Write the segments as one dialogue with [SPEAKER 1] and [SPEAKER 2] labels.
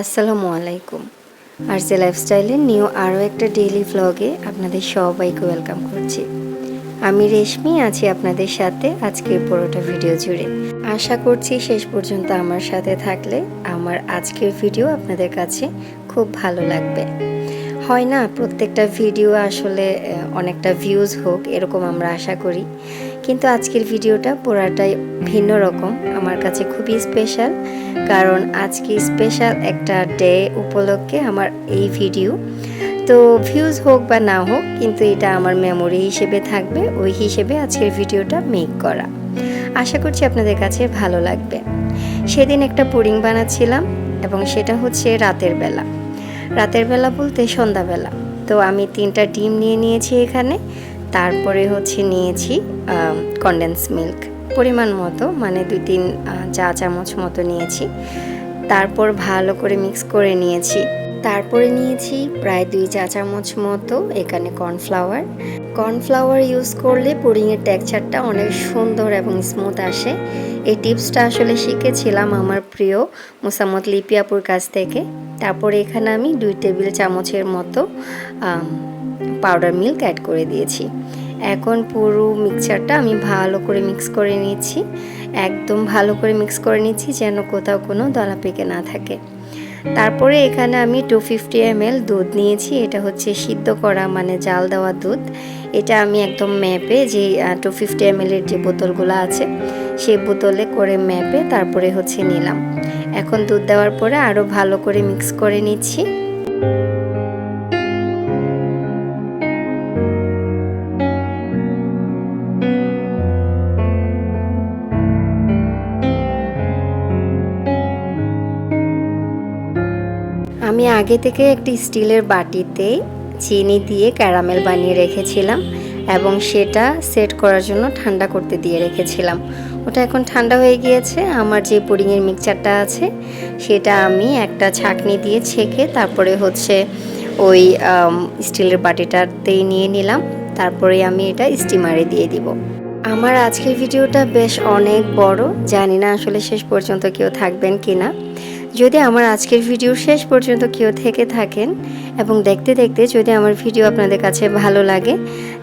[SPEAKER 1] আসসালামু আলাইকুম। আর RJ লাইফস্টাইলের new আরও একটা ডেইলি ভ্লগে আপনাদের সবাইকে ওয়েলকাম করছি। আমি রেশমি, আছি আপনাদের সাথে আজকের পুরোটা ভিডিও জুড়ে। আশা করছি শেষ পর্যন্ত আমার সাথে থাকলে আমার আজকের ভিডিও আপনাদের কাছে খুব ভালো লাগবে। হয় না, প্রত্যেকটা ভিডিও আসলে অনেকটা ভিউজ হোক, এরকম আমরা আশা করি। কিন্তু আজকের ভিডিওটা পুরাটাই ভিন্ন রকম। আমার কাছে খুবই স্পেশাল কারণ আজকে স্পেশাল একটা ডে উপলক্ষে আমার এই ভিডিও তো ভিউজ হোক বা না হোক, কিন্তু এটা আমার মেমোরি হিসেবে থাকবে, ওই হিসেবে আজকের ভিডিওটা মেক করা। আশা করছি আপনাদের কাছে ভালো লাগবে। সেদিন একটা পুডিং বানাচ্ছিলাম, এবং সেটা হচ্ছে রাতের বেলা। রাতের বেলা বলতে সন্ধ্যাবেলা। তো আমি তিনটা ডিম নিয়ে নিয়েছি এখানে। তারপরে হচ্ছে নিয়েছি কন্ডেন্স মিল্ক পরিমাণ মতো মানে দুই তিন চা চামচ মতো নিয়েছি। তারপর ভালো করে মিক্স করে নিয়েছি। তারপরে নিয়েছি প্রায় দুই চা চামচ মতো এখানে কর্নফ্লাওয়ার কর্নফ্লাওয়ার ইউজ করলে পুডিংয়ের টেক্সচারটা অনেক সুন্দর এবং স্মুথ আসে। এই টিপসটা আসলে শিখেছিলাম আমার প্রিয় মুসাম্মদ লিপিয়াপুর কাছ থেকে। তারপরে এখানে আমি দুই টেবিল চামচের মতো পাউডার মিল্ক অ্যাড করে দিয়েছি। এখন পুরো মিক্সচারটা আমি ভালো করে মিক্স করে নিচ্ছি একদম ভালো করে মিক্স করে নিচ্ছি যেন কোথাও কোনো দলা পেকে না থাকে। তারপরে এখানে আমি টু ফিফটি এমএল দুধ নিয়েছি। এটা হচ্ছে সিদ্ধ করা মানে জাল দেওয়া দুধ। এটা আমি একদম ম্যাপে যে টু ফিফটি এমএলের যে বোতলগুলো আছে, সেই বোতলে করে ম্যাপে তারপরে হচ্ছে নিলাম। এখন দুধ দেওয়ার পরে আরও ভালো করে মিক্স করে নিচ্ছি। আমি আগে থেকে একটি স্টিলের বাটিতে চিনি দিয়ে ক্যারামেল বানিয়ে রেখেছিলাম এবং সেটা সেট করার জন্য ঠান্ডা করতে দিয়ে রেখেছিলাম। ওটা এখন ঠান্ডা হয়ে গিয়েছে। আমার যে পুডিংয়ের মিক্সচারটা আছে, সেটা আমি একটা ছাঁকনি দিয়ে ছেঁকে তারপরে হচ্ছে ওই স্টিলের বাটিটাতেই নিয়ে নিলাম। তারপরে আমি এটা স্টিমারে দিয়ে দিব। আমার আজকের ভিডিওটা বেশ অনেক বড়। জানি না আসলে শেষ পর্যন্ত কেউ থাকবেন কি না যদি আমার আজকের ভিডিও শেষ পর্যন্ত কেউ থেকে থাকেন এবং দেখতে দেখতে যদি আমার ভিডিও আপনাদের কাছে ভালো লাগে,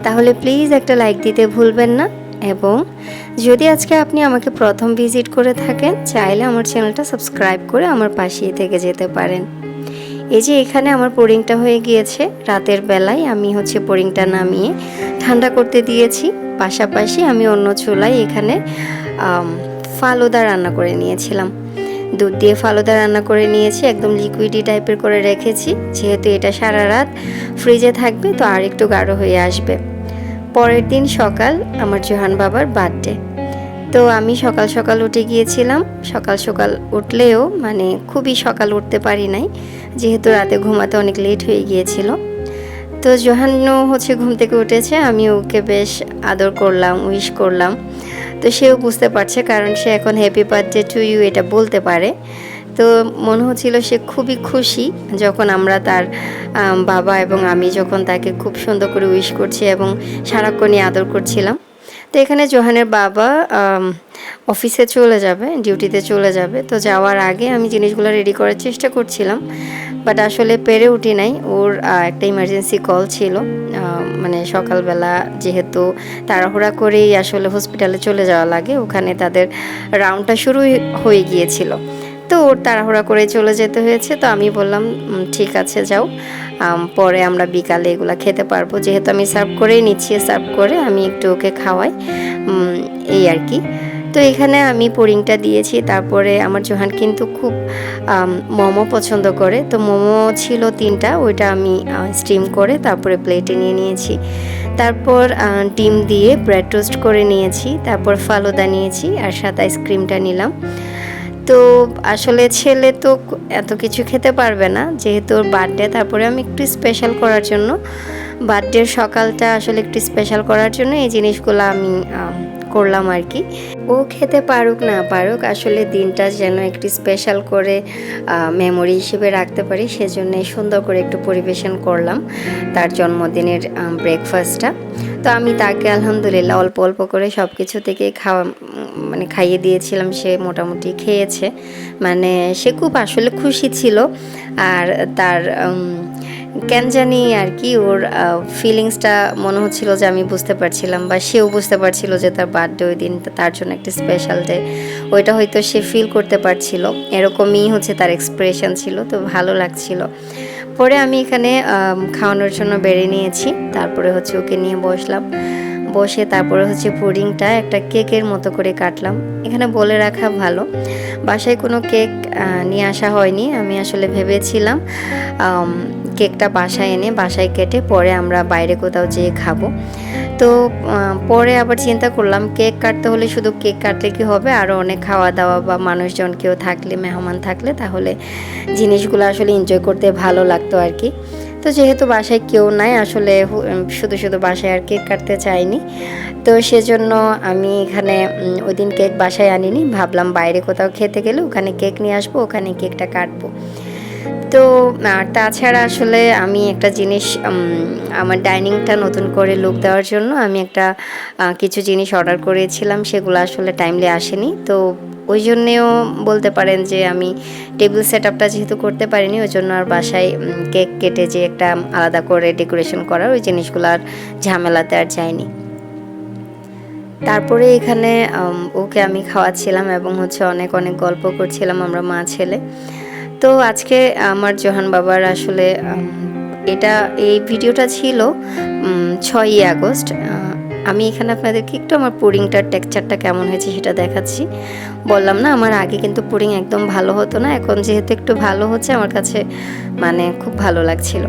[SPEAKER 1] তাহলে প্লিজ একটা লাইক দিতে ভুলবেন না। এবং যদি আজকে আপনি আমাকে প্রথম ভিজিট করে থাকেন, চাইলে আমার চ্যানেলটা সাবস্ক্রাইব করে আমার পাশেই থেকে যেতে পারেন। এই যে এখানে আমার পোরিংটা হয়ে গিয়েছে, রাতের বেলায় আমি হচ্ছে পোরিংটা নামিয়ে ঠান্ডা করতে দিয়েছি। পাশাপাশি আমি অন্য চুলায় এখানে ফালুদা রান্না করে নিয়েছিলাম। দুধ দিয়ে ফালুদা রান্না করে নিয়েছি, একদম লিকুইডি টাইপের করে রেখেছি। যেহেতু এটা সারা রাত ফ্রিজে থাকবে, তো আর একটু গাঢ় হয়ে আসবে। পরের দিন সকাল আমার জোহান বাবার বার্থডে তো আমি সকাল সকাল উঠে গিয়েছিলাম। সকাল সকাল উঠলেও মানে খুবই সকাল উঠতে পারি নাই, যেহেতু রাতে ঘুমাতে অনেক লেট হয়ে গিয়েছিল। তো জোহান্ন হচ্ছে ঘুম থেকে উঠেছে আমি ওকে বেশ আদর করলাম উইশ করলাম। তো সেও বুঝতে পারছে, কারণ সে এখন হ্যাপি বার্থডে টু ইউ এটা বলতে পারে। তো মনে হচ্ছিল সে খুবই খুশি যখন আমরা তার বাবা এবং আমি যখন তাকে খুব সুন্দর করে উইশ করছি এবং সারাক্ষণই আদর করছিলাম। তো এখানে জোহানের বাবা অফিসে চলে যাবে, ডিউটিতে চলে যাবে। তো যাওয়ার আগে আমি জিনিসগুলো রেডি করার চেষ্টা করছিলাম বাট আসলে পেরে উঠি নাই। ওর একটা ইমার্জেন্সি কল ছিল মানে সকালবেলা যেহেতু তাড়াহুড়া করেই আসলে হসপিটালে চলে যাওয়া লাগে, ওখানে তাদের রাউন্ডটা শুরু হয়ে গিয়েছিল। তো ওর তাড়াহুড়া করে চলে যেতে হয়েছে, তো আমি বললাম ঠিক আছে, যাও। পরে আমরা বিকালে এগুলো খেতে পারব। যেহেতু আমি সার্ভ করেই নিচ্ছি সার্ভ করে আমি একটু ওকে খাওয়াই এই আর কি। তো এখানে আমি পুরিংটা দিয়েছি তারপরে আমার জোহান কিন্তু খুব মোমো পছন্দ করে। তো মোমো ছিল তিনটা ওইটা আমি স্টিম করে তারপরে প্লেটে নিয়ে নিয়েছি। তারপর ডিম দিয়ে ব্রেড টোস্ট করে নিয়েছি তারপর ফালুদা নিয়েছি আর সাথে আইসক্রিমটা নিলাম। তো আসলে ছেলে তো এত কিছু খেতে পারবে না যেহেতু ওর বার্থডে তারপরে আমি একটু স্পেশাল করার জন্য। বার্থডের সকালটা আসলে একটু স্পেশাল করার জন্য এই জিনিসগুলো আমি আম, করলাম আর কি। ও খেতে পারুক না পারুক, আসলে দিনটা যেন একটি স্পেশাল করে মেমোরি হিসেবে রাখতে পারি সেজন্য সুন্দর করে একটু পরিবেশন করলাম তার জন্মদিনের ব্রেকফাস্টটা তো আমি তাকে আলহামদুলিল্লাহ অল্প অল্প করে সব কিছু থেকে খাওয়া মানে খাইয়ে দিয়েছিলাম, সে মোটামুটি খেয়েছে। মানে সে খুব আসলে খুশি ছিল। আর তার কেন জানি আর কি ওর ফিলিংসটা মনে হচ্ছিল যে আমি বুঝতে পারছিলাম বা সেও বুঝতে পারছিল যে তার বার্থডে ওই দিন তার জন্য একটা স্পেশাল ডে ওইটা হয়তো সে ফিল করতে পারছিল। এরকমই হচ্ছে তার এক্সপ্রেশন ছিল, তো ভালো লাগছিল। পরে আমি এখানে খাওয়ানোর জন্য বেড়ে নিয়েছি। তারপরে হচ্ছে ওকে নিয়ে বসলাম। বসে তারপরে হচ্ছে পুডিংটা একটা কেকের মতো করে কাটলাম। এখানে বলে রাখা ভালো। বাসায় কোনো কেক নিয়ে আসা হয়নি। আমি আসলে ভেবেছিলাম কেকটা বাসায় এনে বাসায় কেটে পরে আমরা বাইরে কোথাও যেয়ে খাব। তো পরে আবার চিন্তা করলাম কেক কাটতে হলে শুধু কেক কাটলে কি হবে? আরও অনেক খাওয়া দাওয়া বা মানুষজন কেউ থাকলে, মেহমান থাকলে তাহলে জিনিসগুলো আসলে এনজয় করতে ভালো লাগতো আর কি তো যেহেতু বাসায় কেউ নাই, আসলে শুধু শুধু বাসায় আর কেক কাটতে চাইনি। তো সেজন্য আমি এখানে ওই দিন কেক বাসায় আনিনি। ভাবলাম বাইরে কোথাও খেতে গেলে ওখানে কেক নিয়ে আসব, ওখানে কেকটা কাটবো। তো আর তাছাড়া আসলে আমি একটা জিনিস আমার ডাইনিংটা নতুন করে লুক দেওয়ার জন্য আমি একটা কিছু জিনিস অর্ডার করেছিলাম, সেগুলো আসলে টাইমলি আসেনি। তো, ওই জন্যেও বলতে পারেন যে আমি টেবিল সেট আপটা যেহেতু করতে পারিনি, ওই জন্য আর বাসায় কেক কেটে যে একটা আলাদা করে ডেকোরেশন করার ওই জিনিসগুলো আর ঝামেলাতে আর যায়নি। তারপরে এখানে ওকে আমি খাওয়াচ্ছিলাম এবং হচ্ছে অনেক অনেক গল্প করছিলাম আমরা মা ছেলে তো আজকে আমার জোহান বাবার আসলে এটা, এই ভিডিওটা ছিল ছয়ই আগস্ট। আমি এখানে আপনাদেরকে একটু আমার পুডিংটার টেক্সচারটা কেমন হয়েছে সেটা দেখাচ্ছি। বললাম না, আমার আগে কিন্তু পুডিং একদম ভালো হতো না, এখন যেহেতু একটু ভালো হচ্ছে, আমার কাছে মানে খুব ভালো লাগছিল।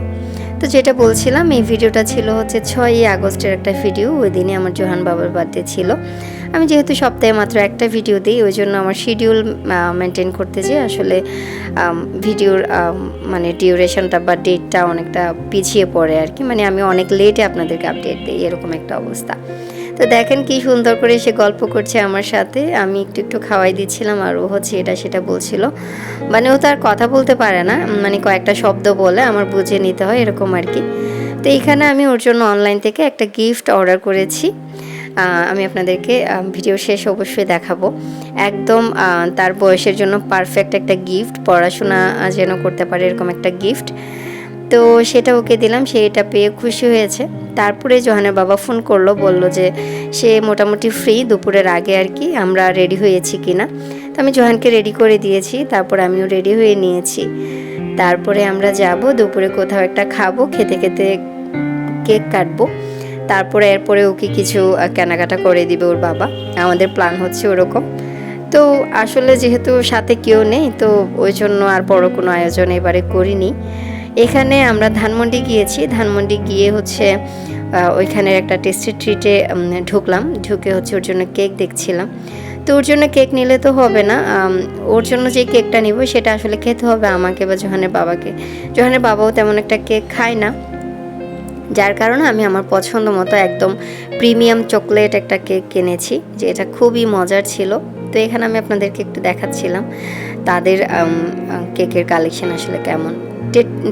[SPEAKER 1] তো যেটা বলছিলাম, এই ভিডিওটা ছিল হচ্ছে ছয়ই আগস্টের একটা ভিডিও, ওই দিনে আমার জোহান বাবার বার্থডে ছিল। আমি যেহেতু সপ্তাহে মাত্র একটা ভিডিও দিই, ওই জন্য আমার শিডিউল মেনটেন করতে যেয়ে আসলে ভিডিওর মানে ডিউরেশনটা বা ডেটটা অনেকটা পিছিয়ে পড়ে আর কি। মানে আমি অনেক লেটে আপনাদেরকে আপডেট দিই, এরকম একটা অবস্থা। তো দেখেন কি সুন্দর করে সে গল্প করছে আমার সাথে। আমি একটু একটু খাওয়াই দিচ্ছিলাম আর ও হচ্ছে এটা সেটা বলছিল। মানে ও তার কথা বলতে পারে না মানে কয়েকটা শব্দ বলে আমার বুঝে নিতে হয়, এরকম আর কি। তো এইখানে আমি ওর জন্য অনলাইন থেকে একটা গিফট অর্ডার করেছি। আমি আপনাদেরকে ভিডিও শেষ অবশ্যই দেখাবো। একদম তার বয়সের জন্য পারফেক্ট একটা গিফট পড়াশোনা যেন করতে পারে এরকম একটা গিফট তো সেটা ওকে দিলাম, সে এটা পেয়ে খুশি হয়েছে। তারপরে জোহানের বাবা ফোন করল, বলল যে, সে মোটামুটি ফ্রি দুপুরের আগে আর কি, আমরা রেডি হয়েছি কিনা তো আমি জোহানকে রেডি করে দিয়েছি, তারপর আমিও রেডি হয়ে নিয়েছি। তারপরে আমরা যাব, দুপুরে কোথাও একটা খাব, খেতে খেতে কেক কাটবো। তারপরে এরপরে ওকে কিছু কেনাকাটা করে দিবে ওর বাবা। আমাদের প্ল্যান হচ্ছে ওরকম। তো আসলে যেহেতু সাথে কেউ নেই, তো ওই জন্য আর বড় কোনো আয়োজন এবারে করিনি। এখানে আমরা ধানমন্ডি গিয়েছি। ধানমন্ডি গিয়ে হচ্ছে ওইখানের একটা টেস্টি ট্রিটে ঢুকলাম। ঢুকে হচ্ছে ওর জন্য কেক দেখছিলাম। তো ওর জন্য কেক নিলে তো হবে না। ওর জন্য যে কেকটা নিব, সেটা আসলে খেতে হবে আমাকে বা জোহানের বাবাকে। জোহানের বাবাও তেমন একটা কেক খায় না। যার কারণে আমি আমার পছন্দ মতো একদম প্রিমিয়াম চকলেট একটা কেক কিনেছি, যে এটা খুবই মজার ছিল। তো এখানে আমি আপনাদেরকে একটু দেখাচ্ছিলাম তাদের কেকের কালেকশন আসলে কেমন।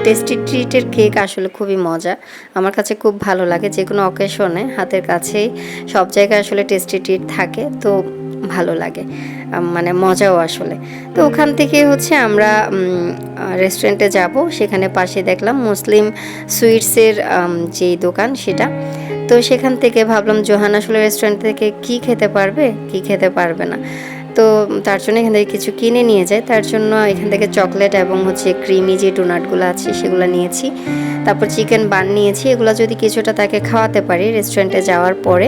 [SPEAKER 1] টেস্টি ট্রিটের কেক আসলে খুবই মজা। আমার কাছে খুব ভালো লাগে যে কোনো অকেশনে হাতের কাছেই সব জায়গায় আসলে টেস্টি ট্রিট থাকে। তো ভালো লাগে মানে মজাও আসলে। তো ওখান থেকে হচ্ছে আমরা রেস্টুরেন্টে যাব সেখানে পাশে দেখলাম মুসলিম সুইটসের যেই দোকান সেটা। তো সেখান থেকে ভাবলাম জোহান আসলে রেস্টুরেন্ট থেকে কি খেতে পারবে কি খেতে পারবে না? তো তার জন্য এখান থেকে কিছু কিনে নিয়ে যায়। তার জন্য এখান থেকে চকলেট এবং হচ্ছে ক্রিমি যে ডোনাটগুলো আছে সেগুলো নিয়েছি। তারপর চিকেন বান নিয়েছি। এগুলো যদি কিছুটা তাকে খাওয়াতে পারি রেস্টুরেন্টে যাওয়ার পরে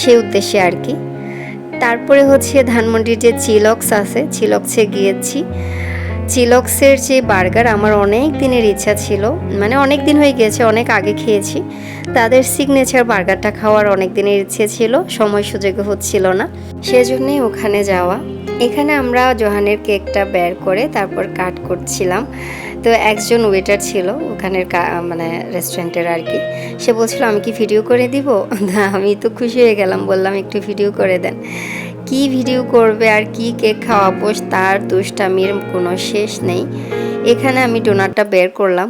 [SPEAKER 1] সেই উদ্দেশ্যে আর কি। তারপরে হচ্ছে ধানমন্ডির যে চিলক্স আছে চিলক্সে গিয়েছি। চিলক্সের যে বার্গার আমার অনেক দিনের ইচ্ছা ছিল মানে অনেক দিন হয়ে গিয়েছে, অনেক আগে খেয়েছি। তাদের সিগনেচার বার্গারটা খাওয়ার অনেক দিনের ইচ্ছে ছিল, সময় সুযোগ হচ্ছিল না। সেজন্যই ওখানে যাওয়া। এখানে আমরা জোহানের কেকটা বের করে তারপর কাট করছিলাম। তো একজন ওয়েটার ছিল, ওখানের মানে রেস্টুরেন্টের আর কি। সে বলছিল, আমি কি ভিডিও করে দিব? আমি তো খুশি হয়ে গেলাম, বললাম, একটু ভিডিও করে দেন। কি ভিডিও করবে আর কি কেক খাওয়াবো তার দুষ্টামির কোনো শেষ নেই। এখানে আমি ডোনারটা বের করলাম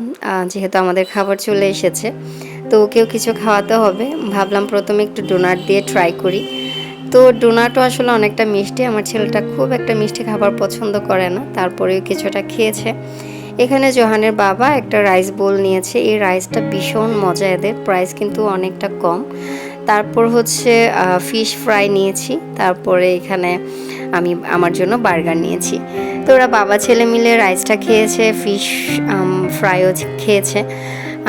[SPEAKER 1] যেহেতু আমাদের খাবার চলে এসেছে। তো ওকেও কিছু খাওয়াতে হবে। ভাবলাম প্রথমে একটু ডোনাট দিয়ে ট্রাই করি। তো ডোনাটও আসলে অনেকটা মিষ্টি। আমার ছেলেটা খুব একটা মিষ্টি খাবার পছন্দ করে না, তারপরেও কিছুটা খেয়েছে। এখানে জোহানের বাবা একটা রাইস বোল নিয়েছে। এই রাইসটা ভীষণ মজা এদের। প্রাইস কিন্তু অনেকটা কম। তারপর হচ্ছে ফিশ ফ্রাই নিয়েছি। তারপরে এখানে আমি আমার জন্য বার্গার নিয়েছি। তো ওরা বাবা, ছেলে মিলে রাইসটা খেয়েছে ফিশ ফ্রাইও খেয়েছে।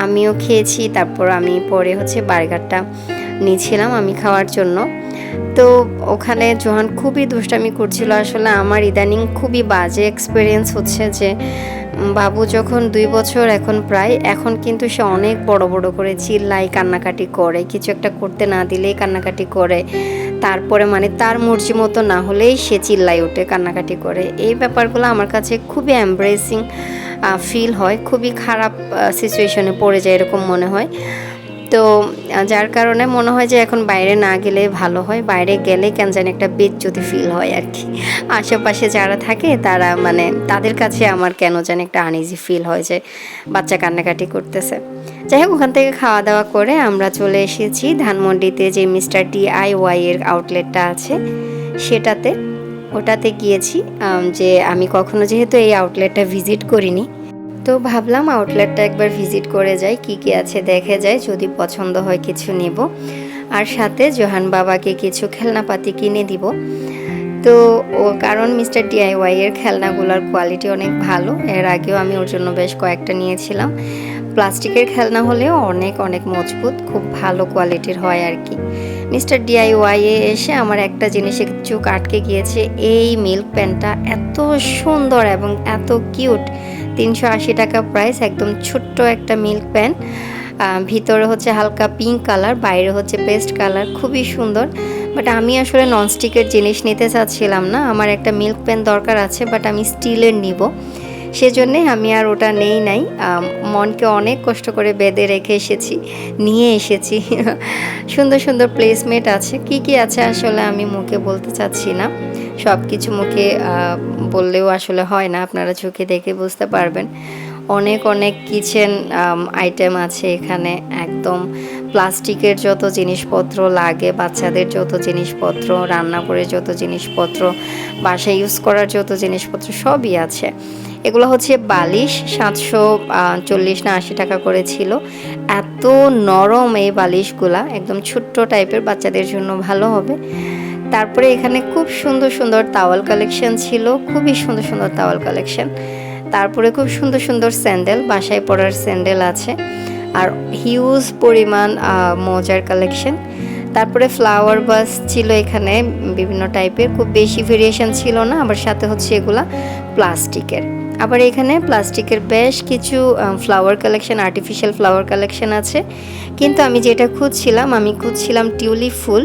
[SPEAKER 1] আমিও খেয়েছি, তারপর আমি পরে হচ্ছে বার্গারটা নিয়েছিলাম আমি খাওয়ার জন্য। তো ওখানে জোহান খুবই দুষ্টামি করছিল। আসলে আমার ইদানিং খুবই বাজে এক্সপিরিয়েন্স হচ্ছে যে বাবু যখন দুই বছর, এখন প্রায়, এখন কিন্তু সে অনেক বড় বড় করে চিল্লায়, কান্নাকাটি করে, কিছু একটা করতে না দিলেই কান্নাকাটি করে, তারপরে মানে তার মর্জি মতো না হলেই সে চিল্লাই ওঠে, কান্নাকাটি করে। এই ব্যাপারগুলো আমার কাছে খুবই এমব্রেসিং ফিল হয়, খুবই খারাপ সিচুয়েশনে পড়ে যায় এরকম মনে হয়। তো যার কারণে মনে হয় যে এখন বাইরে না গেলে ভালো হয়। বাইরে গেলে কেন জানি একটা বেজ্জতি ফিল হয় আর কি। আশেপাশে যারা থাকে তারা মানে তাদের কাছে আমার কেন জানি একটা আনইজি ফিল হয় যে বাচ্চা কান্নাকাটি করতেছে। যাই হোক, ওখান থেকে খাওয়া দাওয়া করে আমরা চলে এসেছি ধানমন্ডিতে যে মিস্টার ডি আই ওয়াই এর আউটলেটটা আছে। সেটাতে, ওটাতে গিয়েছি যে আমি কখনো যেহেতু এই আউটলেটটা ভিজিট করিনি তো ভাবলাম আউটলেটটা একবার ভিজিট করে যাই, কি কি আছে দেখে যাই, যদি পছন্দ হয় কিছু নিব। আর সাথে জোহান বাবাকে কিছু খেলনাপাতি কিনে দিব। তো ও, কারণ মিস্টার ডিআইওয়াই এর খেলনাগুলোর কোয়ালিটি অনেক ভালো, এর আগেও আমি ওর জন্য বেশ কয়েকটা নিয়েছিলাম। প্লাস্টিকের খেলনা হলেও অনেক অনেক মজবুত, খুব ভালো কোয়ালিটির হয় আর কি। মিস্টার ডিআইওয়াই এ এসে আমার একটা জিনিসে চোখ আটকে গিয়েছে, এই মিল্ক প্যানটা এত সুন্দর এবং এত কিউট তিনশো আশি টাকা প্রাইস একদম ছোট্ট একটা মিল্ক প্যান ভিতরে হচ্ছে হালকা পিঙ্ক কালার বাইরে হচ্ছে পেস্ট কালার খুবই সুন্দর। বাট আমি আসলে ননস্টিকের জিনিস নিতে চাচ্ছিলাম না। আমার একটা মিল্ক প্যান দরকার আছে বাট আমি স্টিলের নিব। সেজন্যে আমি আর ওটা নেই নাই। মনকে অনেক কষ্ট করে বেঁধে রেখে এসেছি, নিয়ে এসেছি। সুন্দর সুন্দর প্লেসমেট আছে। কি কি আছে আসলে আমি মুখে বলতে চাচ্ছি না। সব কিছু মুখে বললেও আসলে হয় না। আপনারা চোখে দেখে বুঝতে পারবেন। অনেক অনেক কিচেন আইটেম আছে এখানে। একদম প্লাস্টিকের যত জিনিসপত্র লাগে, বাচ্চাদের যত জিনিসপত্র রান্না করে যত জিনিসপত্র, বাসায় ইউজ করার যত জিনিসপত্র সবই আছে। এগুলো হচ্ছে বালিশ সাতশো চল্লিশ না আশি টাকা করে ছিল। এত নরম এই বালিশগুলা, একদম ছোট্ট টাইপের বাচ্চাদের জন্য ভালো হবে। তারপরে এখানে খুব সুন্দর সুন্দর তাওয়াল কালেকশন ছিল, খুবই সুন্দর সুন্দর তাওয়াল কালেকশন তারপরে খুব সুন্দর সুন্দর স্যান্ডেল বাসায় পরার স্যান্ডেল আছে। আর হিউজ পরিমাণ মোজার কালেকশন তারপরে ফ্লাওয়ার বাস ছিল এখানে, বিভিন্ন টাইপের খুব বেশি ভেরিয়েশন ছিল না, আবার সাথে হচ্ছে এগুলা প্লাস্টিকের আবার এখানে প্লাস্টিকের বেশ কিছু flower collection artificial flower collection আছে। কিন্তু আমি যেটা খুঁজছিলাম, আমি খুঁজছিলাম টিউলিপ ফুল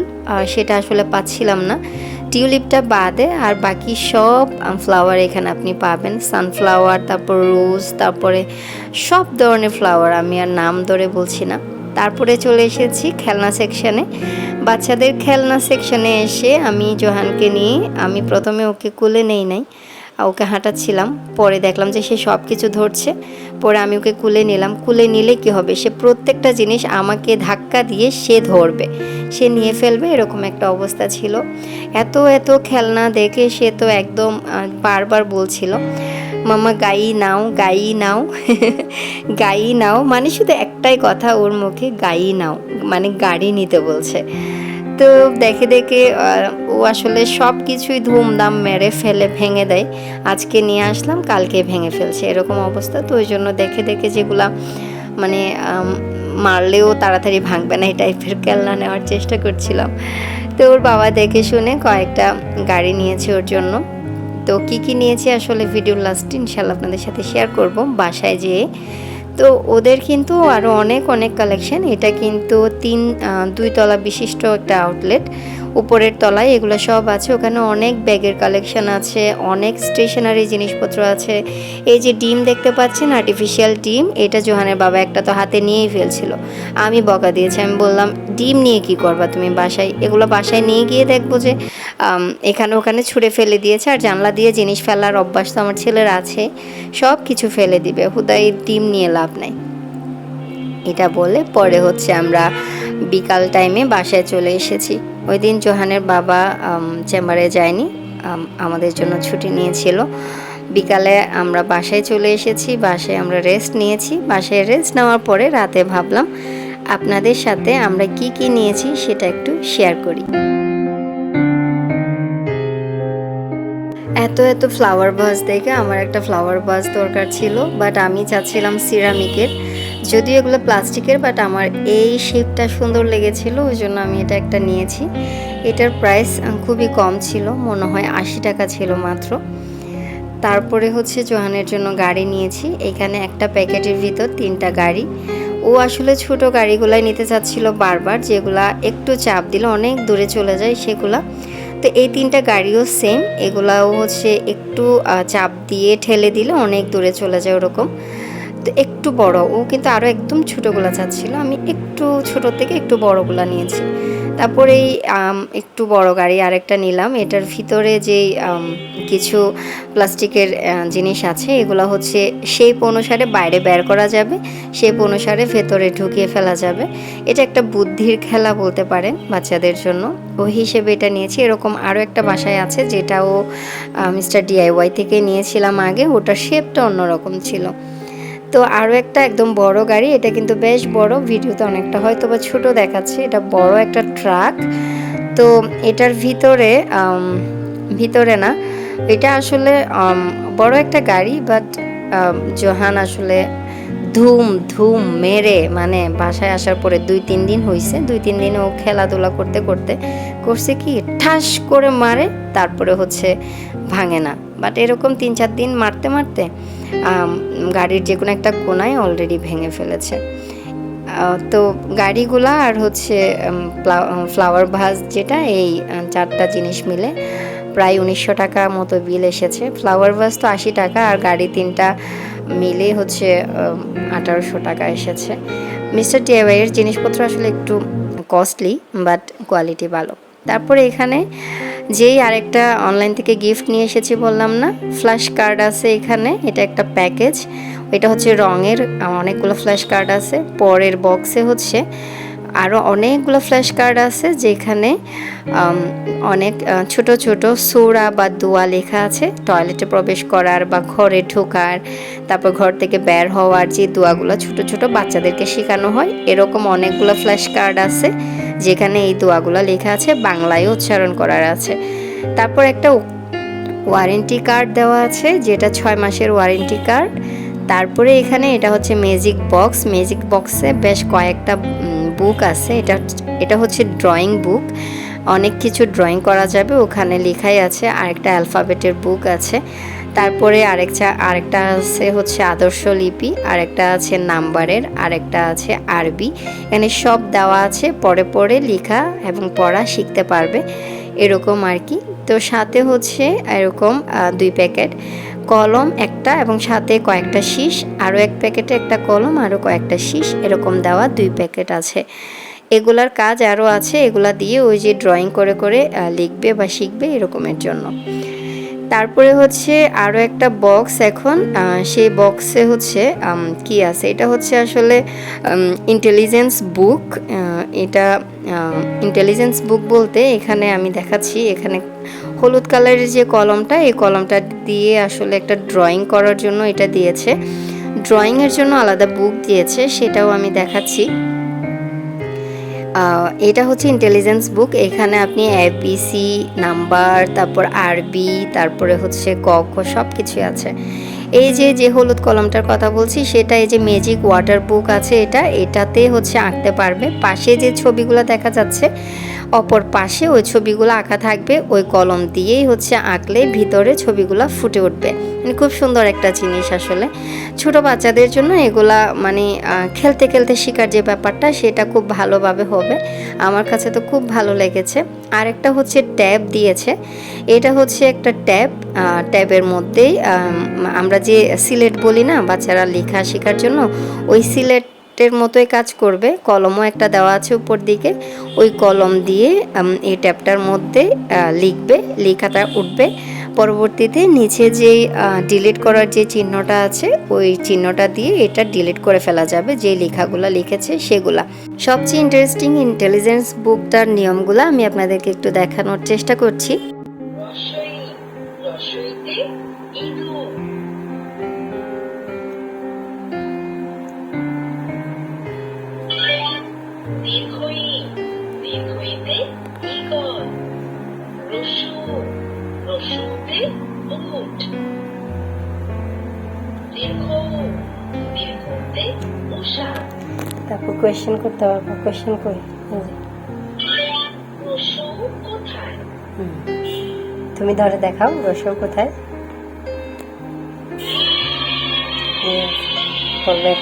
[SPEAKER 1] সেটা আসলে পাচ্ছিলাম না। টিউলিপটা বাদে আর বাকি সব ফ্লাওয়ার এখানে আপনি পাবেন। সানফ্লাওয়ার তারপর রোজ তারপরে সব ধরনের ফ্লাওয়ার আমি আর নাম ধরে বলছি না। তারপরে চলে এসেছি খেলনা সেকশনে বাচ্চাদের খেলনা সেকশানে এসে আমি জোহানকে নিয়ে, আমি প্রথমে ওকে কোলে নেই নাই। ওকে হাঁটাচ্ছিলাম। পরে দেখলাম যে সে সব কিছু ধরছে। পরে আমি ওকে কুলে নিলাম। কুলে নিলে কি হবে? সে প্রত্যেকটা জিনিস আমাকে ধাক্কা দিয়ে সে ধরবে। সে নিয়ে ফেলবে, এরকম একটা অবস্থা ছিল। এত এত খেলনা দেখে সে তো একদম বারবার বলছিল, মামা, গাই নাও গাই নাও গাই নাও। মানে শুধু একটাই কথা ওর মুখে, গাই নাও। মানে গাড়ি নিতে বলছে। তো দেখে দেখে ও আসলে সব কিছুই ধুমধাম মেরে ফেলে, ভেঙে দেয়। আজকে নিয়ে আসলাম, কালকে ভেঙে ফেলছে, এরকম অবস্থা। তো ওই জন্য দেখে দেখে যেগুলা মানে মারলেও তাড়াতাড়ি ভাঙবে না, এই টাইপের খেলনা নেওয়ার চেষ্টা করছিলাম। তো ওর বাবা দেখে শুনে কয়েকটা গাড়ি নিয়েছে ওর জন্য। তো কি কি নিয়েছে আসলে ভিডিও লাস্ট ইনশাল্লাহ আপনাদের সাথে শেয়ার করব। বাসায় যেয়ে তো ওদের কিন্তু আরও অনেক অনেক কালেকশন এটা কিন্তু তিন দুই তলা বিশিষ্ট একটা আউটলেট উপরের তলায় এগুলো সব আছে। ওখানে অনেক ব্যাগের কালেকশন আছে, অনেক স্টেশনারি জিনিসপত্র আছে। এই যে ডিম দেখতে পাচ্ছেন আর্টিফিশিয়াল ডিম, এটা জোহানের বাবা একটা তো হাতে নিয়েই ফেলছিল। আমি বকা দিয়েছি, আমি বললাম, ডিম নিয়ে কি করবা তুমি বাসায়? এগুলো বাসায় নিয়ে গিয়ে দেখব যে এখানে ওখানে ছুঁড়ে ফেলে দিয়েছে। আর জানলা দিয়ে জিনিস ফেলার অভ্যাস তো আমার ছেলের আছে সব কিছু ফেলে দিবে। হুদাই ডিম নিয়ে লাভ নাই। এটা বলে পরে হচ্ছে আমরা বিকাল টাইমে বাসায় চলে এসেছি। ওই দিন জোহানের বাবা চেম্বারে যায়নি আমাদের জন্য ছুটি নিয়েছিল। বিকালে আমরা বাসায় চলে এসেছি, বাসায় আমরা রেস্ট নিয়েছি। বাসায় রেস্ট নেওয়ার পরে রাতে ভাবলাম, আপনাদের সাথে আমরা কি কি নিয়েছি সেটা একটু শেয়ার করি। এত এত ফ্লাওয়ার ভাস দেখে আমার একটা ফ্লাওয়ার ভাস দরকার ছিল বাট আমি চাচ্ছিলাম সিরামিকের যদিও এগুলো প্লাস্টিকের বাট আমার এই শেপটা সুন্দর লেগেছিল, ওই জন্য আমি এটা একটা নিয়েছি। এটার প্রাইস খুবই কম ছিল, মনে হয় আশি টাকা ছিল মাত্র। তারপরে হচ্ছে জোহানের জন্য গাড়ি নিয়েছি, এখানে একটা প্যাকেটের ভিতর তিনটা গাড়ি। ও আসলে ছোট গাড়িগুলাই নিতে চাচ্ছিল বারবার, যেগুলা একটু চাপ দিলে অনেক দূরে চলে যায় সেগুলা। তো এই তিনটা গাড়িও সেম এগুলাও হচ্ছে একটু চাপ দিয়ে ঠেলে দিলে অনেক দূরে চলে যায় ওরকম। একটু বড়। ও কিন্তু আরও একদম ছোটোগুলা চাচ্ছিল। আমি একটু ছোট থেকে একটু বড়গুলা নিয়েছি। তারপরে এই একটু বড় গাড়ি আরেকটা নিলাম। এটার ভিতরে আম, কিছু প্লাস্টিকের জিনিস আছে এগুলো হচ্ছে শেপ অনুসারে বাইরে বের করা যাবে শেপ অনুসারে ভেতরে ঢুকিয়ে ফেলা যাবে। এটা একটা বুদ্ধির খেলা বলতে পারেন বাচ্চাদের জন্য। ও হিসেবে এটা নিয়েছি। এরকম আরও একটা বাসায় আছে যেটাও মিস্টার ডিআইওয়াই থেকে নিয়েছিলাম আগে। ওটার শেপটা অন্যরকম ছিল। তো আরও একটা একদম বড় গাড়ি, এটা কিন্তু বেশ বড়, ভিডিওতে অনেকটা হয়তো বা ছোট দেখাচ্ছে, এটা বড় একটা ট্রাক। তো এটার ভিতরে ভিতরে না, এটা আসলে বড় একটা গাড়ি বাট জোহান আসলে ধুম ধুম মেরে মানে বাসায় আসার পরে দুই, তিন দিন হয়েছে দুই, তিন দিন ও খেলাধুলা করতে করতে, করছে কি, ঠাস করে মারে, তারপরে হচ্ছে ভাঙে না। বাট এরকম তিন চার দিন মারতে মারতে গাড়ির যে কোনো একটা কোনায় অলরেডি ভেঙে ফেলেছে। তো গাড়িগুলা আর হচ্ছে ফ্লাওয়ার ভাস যেটা, এই চারটা জিনিস মিলে প্রায় উনিশশো টাকা মতো বিল এসেছে। ফ্লাওয়ার ভাস তো আশি টাকা আর গাড়ি তিনটা মিলে হচ্ছে আঠারোশো টাকা এসেছে। মিস্টার ডিআইওয়াইয়ের জিনিসপত্র আসলে একটু কস্টলি বাট কোয়ালিটি ভালো। তারপরে এখানে যেই আরেকটা অনলাইন থেকে গিফট নিয়ে এসেছি বললাম না ফ্ল্যাশ কার্ড আছে এখানে, এটা একটা প্যাকেজ এটা হচ্ছে রঙের অনেকগুলো ফ্ল্যাশ কার্ড আছে, পরের বক্সে হচ্ছে আরও অনেকগুলো ফ্ল্যাশ কার্ড আছে যেখানে অনেক ছোট ছোট সোরা বা দোয়া লেখা আছে টয়লেটে প্রবেশ করার বা ঘরে ঢোকার, তারপর ঘর থেকে বের হওয়ার যে দোয়াগুলো ছোট ছোট বাচ্চাদেরকে শেখানো হয়, এরকম অনেকগুলো ফ্ল্যাশ কার্ড আছে। যেখানে এই দোয়াগুলো লেখা আছে বাংলায় উচ্চারণ করার আছে। তারপর একটা ওয়ারেন্টি কার্ড দেওয়া আছে, যেটা ছয় মাসের ওয়ারেন্টি কার্ড তারপরে এখানে এটা হচ্ছে ম্যাজিক বক্স ম্যাজিক বক্সে বেশ কয়েকটা বুক আছে। এটা এটা হচ্ছে ড্রয়িং বুক অনেক কিছু ড্রয়িং করা যাবে। ওখানে লেখাই আছে। আরেকটা অ্যালফাবেটের বুক আছে। তারপরে আরেকটা আরেকটা আছে হচ্ছে আদর্শ লিপি, আরেকটা আছে নাম্বারের, আরেকটা আছে আরবি। এখানে সব দেওয়া আছে, পরে পরে লেখা এবং পড়া শিখতে পারবে, এরকম আর কি। তো সাথে হচ্ছে এরকম দুই প্যাকেট কলম একটা এবং সাথে কয়েকটা শীষ, আরও এক প্যাকেটে একটা কলম, আরও কয়েকটা শীষ, এরকম দেওয়া দুই প্যাকেট আছে। এগুলার কাজ আরও আছে, এগুলা দিয়ে ওই যে ড্রয়িং করে করে লিখবে বা শিখবে এরকমের জন্য। তারপরে হচ্ছে আরও একটা বক্স এখন। সেই বক্সে হচ্ছে কি আছে? এটা হচ্ছে আসলে ইন্টেলিজেন্স বুক এটা ইন্টেলিজেন্স বুক বলতে এখানে আমি দেখাচ্ছি, এখানে হলুদ কালারের যে কলমটা, এই কলমটা দিয়ে আসলে একটা ড্রয়িং করার জন্য এটা দিয়েছে। ড্রয়িংয়ের জন্য আলাদা বুক দিয়েছে, সেটাও আমি দেখাচ্ছি। এটা হচ্ছে ইন্টেলিজেন্স বুক এখানে আপনি এবিসি নাম্বার তারপর আরবি তারপরে হচ্ছে ক, খ সব কিছুই আছে। এই যে যে হলুদ কলমটার কথা বলছি, সেটা এই যে ম্যাজিক ওয়াটার বুক আছে এটা, এটাতে হচ্ছে আঁকতে পারবে। পাশে যে ছবিগুলো দেখা যাচ্ছে অপর পাশে ওই ছবিগুলো আঁকা থাকবে, ওই কলম দিয়েই হচ্ছে আঁকলে ভিতরে ছবিগুলো ফুটে উঠবে। মানে খুব সুন্দর একটা জিনিস আসলে। ছোট বাচ্চাদের জন্য এগুলা মানে খেলতে খেলতে শেখার যে ব্যাপারটা, সেটা খুব ভালোভাবে হবে। আমার কাছে তো খুব ভালো লেগেছে। আর একটা হচ্ছে ট্যাব দিয়েছে। এটা হচ্ছে একটা ট্যাব। ট্যাবের মধ্যেই আমরা যে সিলেট বলি না, বাচ্চারা লেখা শেখার জন্য, ওই সিলেটের মতোই কাজ করবে। কলমও একটা দেওয়া আছে উপর দিকে। ওই কলম দিয়ে এই ট্যাবটার মধ্যে লিখবে। লেখাটা উঠবে। পরবর্তীতে নিচে যেই ডিলিট করার যে চিহ্নটা আছে, ওই চিহ্নটা দিয়ে এটা ডিলিট করে ফেলা যাবে। যে লেখাগুলো লিখেছে, সেগুলা। সবচেয়ে ইন্টারেস্টিং ইন্টেলিজেন্স বুকটার নিয়মগুলো আমি আপনাদেরকে একটু দেখানোর চেষ্টা করছি। তারপর কোয়েশ্চেন করতে পারব কোয়েশ্চেন করি তুমি ধরে দেখাও রসব কোথায়? করবে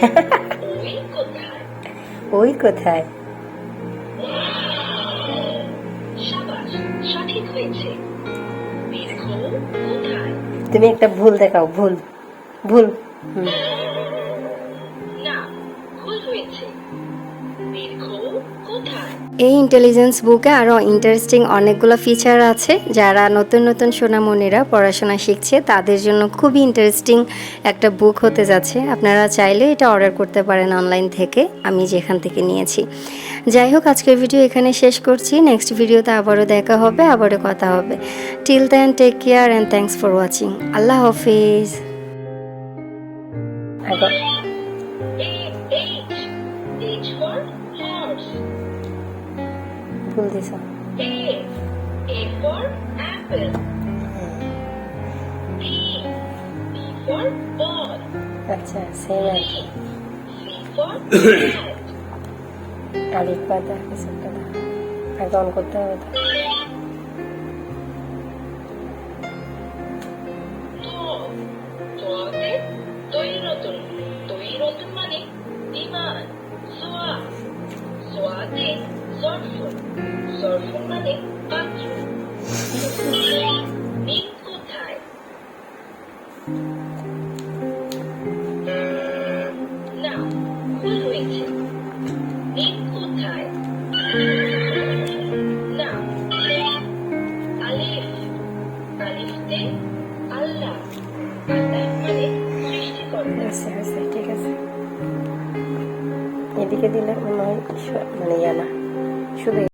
[SPEAKER 2] ওই কোথায়?
[SPEAKER 1] তুমি একটা ভুল দেখাও, ভুল ভুল। হুম। এই ইন্টেলিজেন্স বুকে আরও ইন্টারেস্টিং অনেকগুলো ফিচার আছে। যারা নতুন নতুন সোনামণিরা পড়াশোনা শিখছে, তাদের জন্য খুবই ইন্টারেস্টিং একটা বুক হতে যাচ্ছে। আপনারা চাইলে এটা অর্ডার করতে পারেন অনলাইন থেকে, আমি যেখান থেকে নিয়েছি। যাই হোক, আজকের ভিডিও এখানে শেষ করছি। নেক্সট ভিডিওতে আবারও দেখা হবে, আবারও কথা হবে। Till then take care and thanks for watching আল্লাহ হাফিজ। ভুল দিছ
[SPEAKER 2] A A for apple B B for ball
[SPEAKER 1] আচ্ছা সেম
[SPEAKER 2] for cat
[SPEAKER 1] আলিফ পাতা কিছু আগে অন করতে হবে